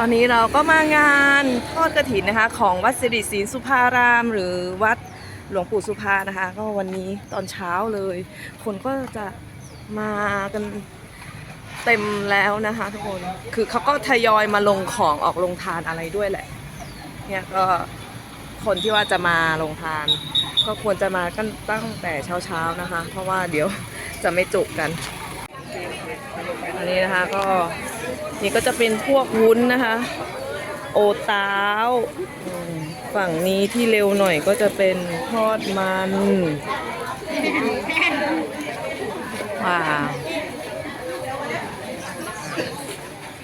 ตอนนี้เราก็มางานทอดกระถินนะคะ ของวัดสิริศรีสุภาราม หรือวัดหลวงปู่สุภานะคะ ก็วันนี้ตอนเช้าเลย คนก็จะมากันเต็มแล้วนะคะทุกคนคือเขาก็ทยอยมาลงของออกลงทานอะไรด้วยแหละเนี่ยก็คนที่ว่าจะมาลงทาน ก็ควรจะมากันตั้งแต่เช้าๆนะคะ เพราะว่าเดี๋ยวจะไม่จุกกัน อันนี้นะคะก็นี่ก็จะเป็นพวกวุ้นนะคะ โอตาวฝั่งนี้ที่เร็วหน่อยก็จะเป็นทอดมันว้าว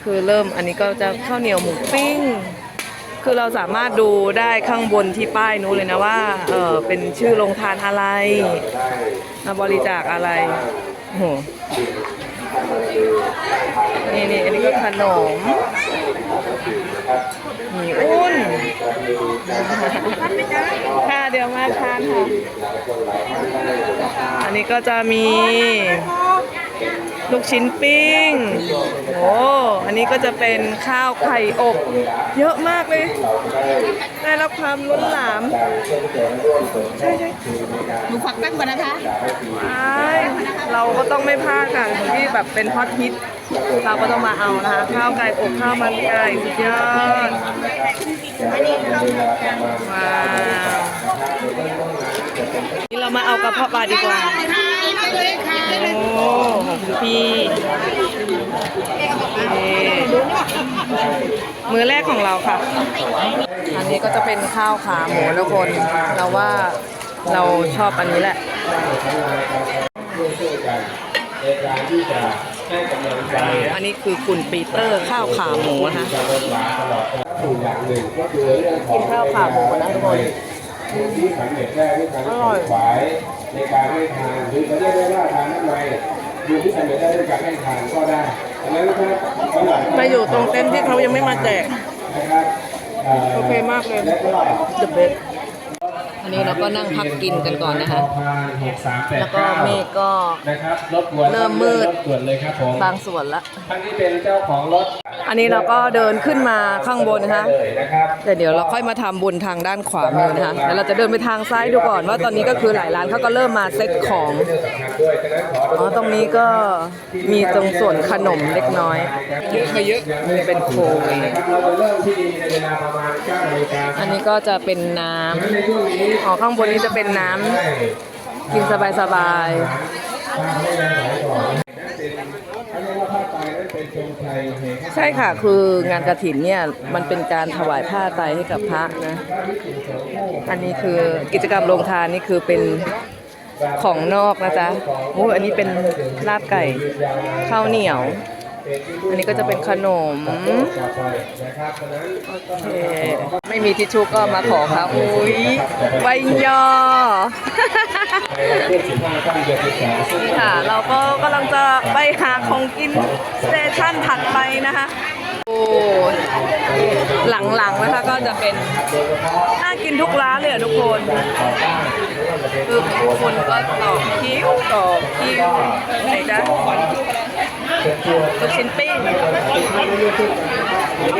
คือเริ่มอันนี้ก็จะข้าวเหนียวหมูปิ้ง คือเราสามารถดูได้ข้างบนที่ป้ายนู้นเลยนะว่าเออเป็นชื่อโรงทานอะไรมาบริจาคอะไรโอ้โห นี่นี่อันนี้ก็ขนมมีอุ้นค่ะเดี๋ยวมาทานค่ะ อันนี้ก็จะมี ลูกชิ้นปิ้ง โอ้อันนี้ก็จะเป็นข้าวไข่อบ เยอะมากเลย ได้รับความล้นหลาม ใช่ใช่หนูฝักตั้งก่อนนะคะใช่เราก็ต้องไม่พลาดค่ะของที่แบบเป็นฮอตฮิต เราก็ต้องมาเอานะคะ ข้าวไก่อบข้าวมันไก่สุดยอดว้าว นี่เรามาเอากระเพาะปลาดีกว่า โอ้ของคุณพี่มือแรกของเราค่ะ อันนี้ก็จะเป็นข้าวขาหมูทุกคน เราว่าเราชอบอันนี้แหละอันนี้คือคุณปีเตอร์ข้าวขาหมูนะคะกินข้าวขาหมูนะทุกคน ที่สำเร็จได้ด้วยการขวนขวายในการให้ทานหรือจะเรียกได้ว่าทานน้ำในอยู่ที่สำเร็จได้ด้วยการให้ทานก็ได้ดังนั้นนะครับสำหรับมาอยู่ตรงเต็นท์ที่เขายังไม่มาแจกนะครับเอ่อโอเคมากเลยและก็ The best อันนี้เราก็นั่งพักกินกันก่อนนะคะหกสามแปดแล้วก็เก้าเมฆก็นะครับรบกวนเริ่มมืดรบกวนเลยครับผมบางส่วนละท่านที่เป็นเจ้าของรถอั นนี้เราก็เดินขึ้นมาข้างบนนะคะเลยนะครับแต่เดี๋ยวเราค่อยมาทำบุญทางด้านขวามือนะคะเดี๋ยวเราจะเดินไปทางซ้ายดูก่อนว่าตอนนี้ก็คือหลายร้านเขาก็เริ่มมาเซ็ตของอ๋อตรงนี้ก็มีตรงส่วนขนมเล็กน้อยเยอะเยอะมีเป็นโคยเราจะเริ่มที่ในเวลาประมาณ9นาฬิกาอันนี้ก็จะเป็นน้ำในช่วงนี้อ๋อข้างบนนี้จะเป็นน้ำกินสบายทางให้งานหลาย ใช่ค่ะคืองานกระถินเนี่ยมันเป็นการถวายผ้าไตรให้กับพระนะอันนี้คือกิจกรรมโรงทานนี่คือเป็นของนอกนะจ๊ะโอ้อันนี้เป็นลาบไก่ข้าวเหนียว อันนี้ก็จะเป็นขนมต่อไปนะครับเพราะฉะนั้นโอเคไม่มีทิชชู่ก็มาขอครับอุ้ยใบยอในเรื่องสิบห้าขั้นเดือนที่สองซึ่งนี่ค่ะ เราก็กำลังจะไปหาของกินสเตชันถัดไปนะคะโอ้หลังๆนะคะก็จะเป็นน่ากินทุกร้านเลยอะทุกคนคือคนก็ต่อคิวต่อคิวไหนจ๊ะ ลูกชิ้นปิ้งไ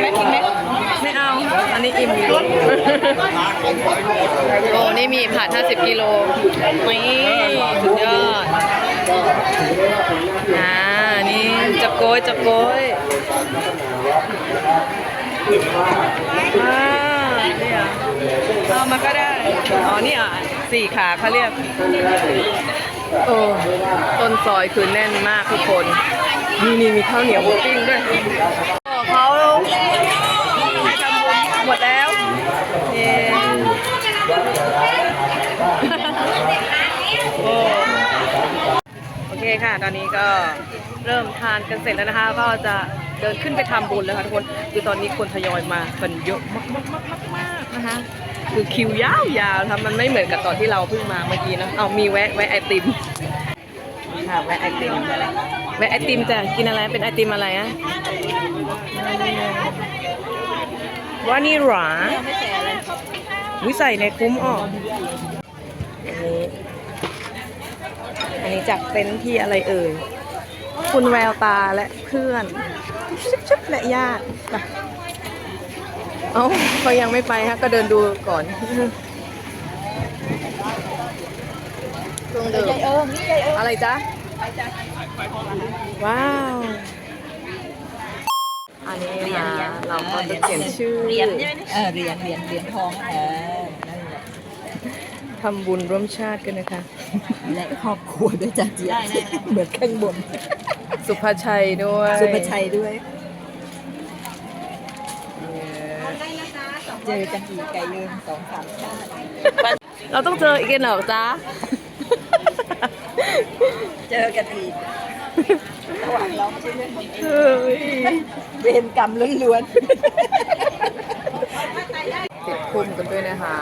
ม่กินไหมไม่เอา อันนี้อิ่มอยู่ โอ้นี่มีผัด50 กิโลนี่สุดยอด อ่า นี่จับโกยจับโกยอ่าเนี่ยเอามาก็ได้ อ๋อ นี่อะสี่ขาเขาเรียก โอ้ต้นซอยคือแน่นมากทุกคนนี่นี่มีข้าวเหนียวหมูปิ้งด้วยโอ้เขาให้ทำบุญหมดแล้วเย้โอ้โอเคค่ะ ตอนนี้ก็เริ่มทานกันเสร็จแล้วนะคะ ก็จะเดินขึ้นไปทำบุญแล้วค่ะทุกคน คือตอนนี้คนทยอยมากันเยอะมากมากมากมากมากนะคะ คือคิวยาวยาวทำมันไม่เหมือนกับตอนที่เราเพิ่งมาเมื่อกี้นะเอามีแวะแวะไอติมค่ะแวะไอติมแวะไอติมจะกินอะไรเป็นไอติมอะไรอะวานิลาวิใส่ในคุ้มออกอันนี้อันนี้จากเต็นท์ที่อะไรเอ่ย คุณแววตาและเพื่อนชุบๆและญาติไป เอ้าเขายังไม่ไปฮะ ก็เดินดูก่อนเครื่องดื่มเออนี่ยายเอออะไรจ๊ะ ว้าว อันนี้นะเราก็จะเขียนชื่อเหรียญใช่ไหมเออเหรียญเหรียญเหรียญทองเออนั่นแหละทำบุญร่วมชาติกันนะคะ และครอบครัวด้วยจ้ะเจี๊ยบเหมือนข้างบน สุภาชัยด้วย สุภชัยด้วย เจอกันอีกไกลลืมสองสามชาติเราต้องเจออีกกันเหรอจ๊ะ เจอกันอีกระหว่างร้องชื่อเรื่องของเฮ้ยเวรกรรมล้วนติดคุมกันด้วยนะคะ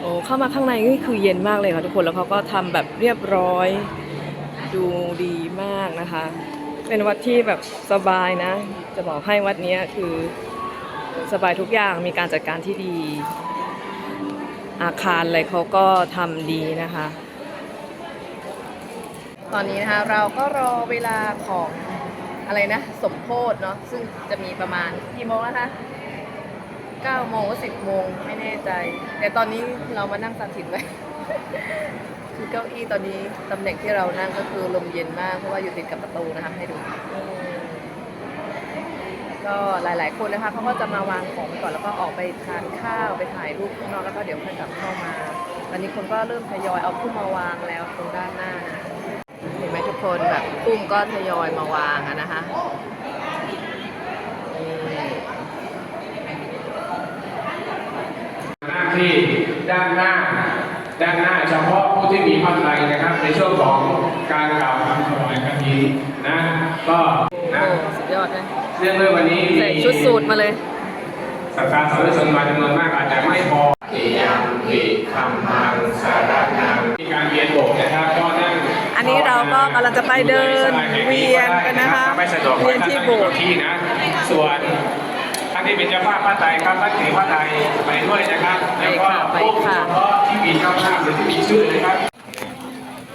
โอ้เข้ามาข้างในนี่คือเย็นมากเลยค่ะทุกคนแล้วเขาก็ทำแบบเรียบร้อย ดูดีมากนะคะ เป็นวัดที่แบบสบายนะ จะบอกให้วัดเนี้ยคือ สบายทุกอย่างมีการจัดการที่ดี อาคารอะไรเขาก็ทำดีนะคะ ตอนนี้นะคะเราก็รอเวลาของอะไรนะ สมโพธเนาะซึ่งจะมีประมาณกี่โมงแล้วคะ9โมงก็10โมงไม่แน่ใจ แต่ตอนนี้เรามานั่งตัดสินไว้คือเก้าอี้ตอนนี้ตำแหน่งที่เรานั่งก็คือลมเย็นมากเพราะว่าอยู่ติดกับประตูนะคะให้ดู ก็หลาย ๆ คนนะคะเขาก็จะมาวางของก่อนแล้วก็ออกไปทานข้าวไปถ่ายรูปข้างนอกแล้วก็เดี๋ยวค่อยกลับเข้ามาตอนนี้คนก็เริ่มทยอยเอาพุ่มมาวางแล้วตรงด้านหน้านะเห็นไหมทุกคนแบบพุ่มก็ทยอยมาวางอะนะคะนี่หน้าที่ด้านหน้าด้านหน้าเฉพาะผู้ที่มีพระไตรนะครับ ในช่วงของการกล่าวคำถวายคำนี้นะก็นะโอ้สุดยอดเลย เรื่องด้วยวันนี้มีใส่ชุดสูทมาเลยสัตตาสาธุชนมาจำนวนมากอาจจะไม่พออิยังหิธรรมังสารนังมีการเวียนโบกนะครับก็นั่งอันนี้เราก็กำลังจะไปเดินเวียนกันนะคะไม่สะดวกเวียนที่โบสถ์ที่นะ ส่วนท่านที่เป็นเจ้าภาพพระไตรครับท่านถือพระไตรไปด้วยนะครับแล้วก็ไปผู้ค่ะเฉพาะที่มีเจ้าภาพหรือที่มีชื่อนะครับ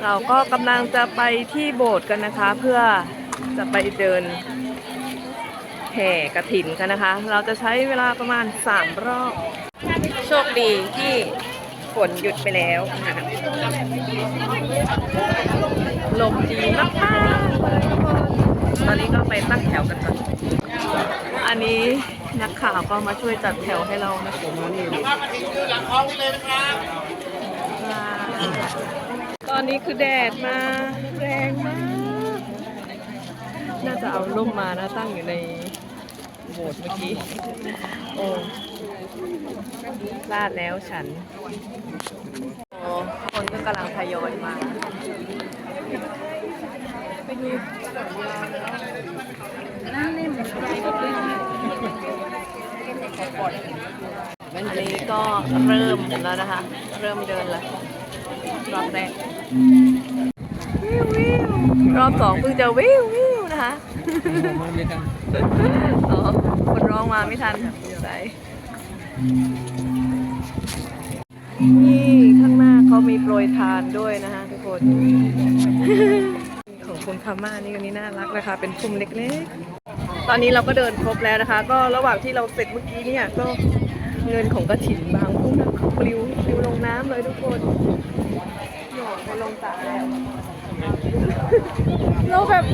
เราก็กำลังจะไปที่โบสถ์กันนะคะ เพื่อจะไปเดิน แห่กระถินกันนะคะ เราจะใช้เวลาประมาณ 3 รอบ โชคดีที่ฝนหยุดไปแล้วนะคะลมดีมากๆตอนนี้ก็ไปตั้งแถวกันก่อนอันนี้นักข่าวก็มาช่วยจัดแถวให้เรานะผมนี่เลยตอนนี้คือแดดมาแรงมาก น่าจะเอาร่มมานะตั้งอยู่ใน โบสถ์เมื่อกี้ โอ้พลาดแล้วฉัน โอ้คนก็กำลังทยอยมาไปดูอันนี้ก็เริ่มแล้วนะคะ เริ่มเดินแล้วรอบแรกวิววิวรอบสองเพิ่งจะวิววิวนะคะ อ๋อ คนร้องมาไม่ทันใส่นี่ข้างหน้าเขามีโปรยทานด้วยนะคะทุกคน ของคุณพม่านี่ก็นี่น่ารักนะคะ เป็นพุ่มเล็กๆ ตอนนี้เราก็เดินครบแล้วนะคะ ก็ระหว่างที่เราเสร็จเมื่อกี้เนี่ยก็เงินของกระถิ่นบางพุ่มนะปลิวปลิวลงน้ำเลยทุกคนหยอดไปลงสระแล้วเราแบบ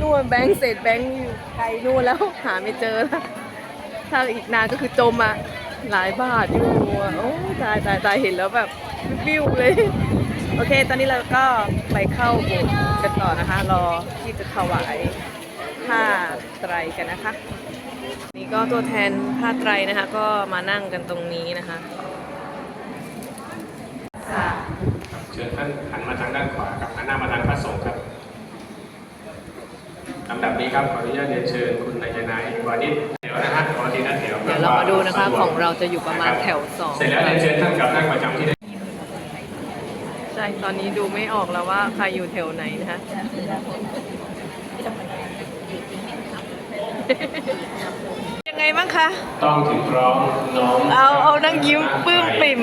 นู่นแบงค์เศษแบงค์อยู่ไกลนู่นแล้วหาไม่เจอแล้วถ้าอีกนานก็คือจมอะหลายบาทอยู่อะโอ้ตายตายตายเห็นแล้วแบบวิวเลย โอเค ตอนนี้เราก็ไปเข้าโบสถ์กันต่อนะคะ รอที่จะถวายผ้าไตรกันนะคะ นี่ก็ตัวแทนผ้าไตรนะคะ ก็มานั่งกันตรงนี้นะคะค่ะเชิญท่านหัน ลำดับนี้ครับขออนุญาตเรียนเชิญคุณนายนายวานิชเดี๋ยวนะฮะขอทีละแถวเดี๋ยวเรามาดูนะคะของเราจะอยู่ประมาณแถวสองเสร็จแล้วเรียนเชิญท่านกลับนั่งประจำที่ได้ใช่ตอนนี้ดูไม่ออกแล้วว่าใครอยู่แถวไหนนะคะยัง ไงบ้างคะ ต้องถึงพร้อมน้องเอาเอานั่งยิ้มปลื้มปริ่ม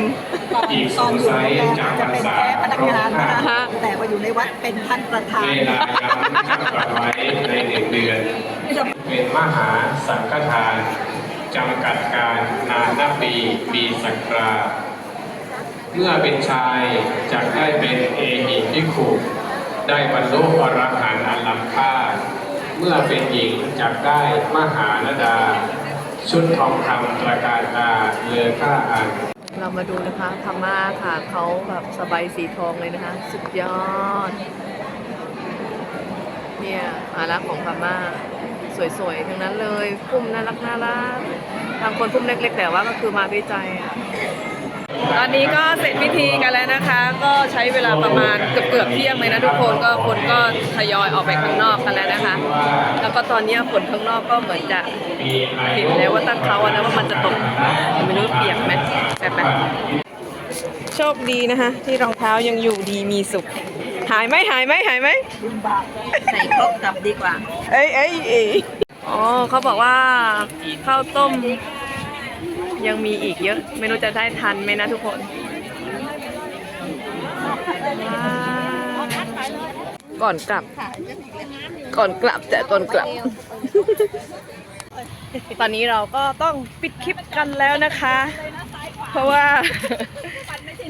อีกตสองนอยู่สัยโรงแรมจากพจะรรเป็นษาแค่พนักงานนะฮะคะแต่ว่าอยู่ในวัดเป็นท่านประธาน เวลายามที่ท่านกำหนดไว้ในหนึ่งเดือนจะเป็นมหาสังฆทานจำกัดการนานนับปีปีสักราเมื่อเป็นชายจะได้เป็นเอหิพิกขุได้บรรลุอรหันต์อันล้ำค่า เมื่อเป็นหญิงจะได้มหานดา ชุดทองคำตระการตาเลือค่าอันเรามาดูนะคะพม่าค่ะเขาแบบสบายสีทองเลยนะคะ สุดยอด เนี่ยอาลักของพม่าสวยๆ ทั้งนั้นเลย พุ่มน่ารักน่ารักบางคนพุ่มเล็กๆ แต่ว่าก็คือมาด้วยใจอะ ตอนนี้ก็เสร็จพิธีกันแล้วนะคะ ก็ใช้เวลาประมาณเกือบๆเที่ยงเลยนะทุกคนก็คนก็ทยอยออกไปข้างนอกกันแล้วนะคะ แล้วก็ตอนนี้ฝนข้างนอกก็เหมือนจะเห็นแล้วว่าตั้งเขาอะนะว่ามันจะตกไม่รู้เปียกไหมแบบไหมโชคดีนะคะ ที่รองเท้ายังอยู่ดีมีสุข หายไหมหายไหมหายไหมใส่ครกกลับดีกว่า เอ้ยเอ้ยเอ้ยอ๋อเขาบอกว่าข้าวต้ม ยังมีอีกเยอะ ไม่รู้จะได้ทันไหมนะทุกคนว้าวก่อนกลับ ก่อนกลับแต่ก่อนกลับ ตอนนี้เราก็ต้องปิดคลิปกันแล้วนะคะ เพราะว่า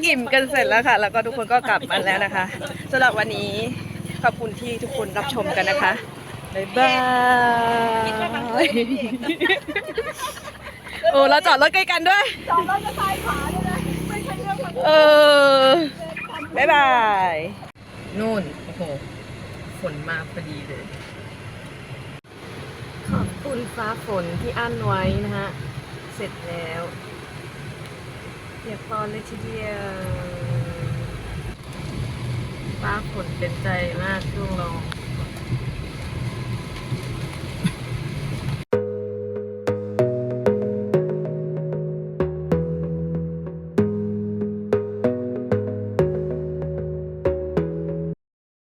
อิ่มกันเสร็จแล้วค่ะ แล้วก็ทุกคนก็กลับมาแล้วนะคะสำหรับวันนี้ขอบคุณที่ทุกคนรับชมกันนะคะ บ๊ายบาย โอ้เราจอดรถใกล้กันด้วย จอดรถจะซ้ายขวาด้วยนะไม่ใช่เรื่องเออบ๊ายบายนู่นโอ้โหฝนมาพอดีเลย ขอบคุณฟ้าฝนที่อั้นไว้นะฮะ เสร็จแล้วเปียกปอนเลยทีเดียว ฟ้าฝนเป็นใจมากช่วงเรา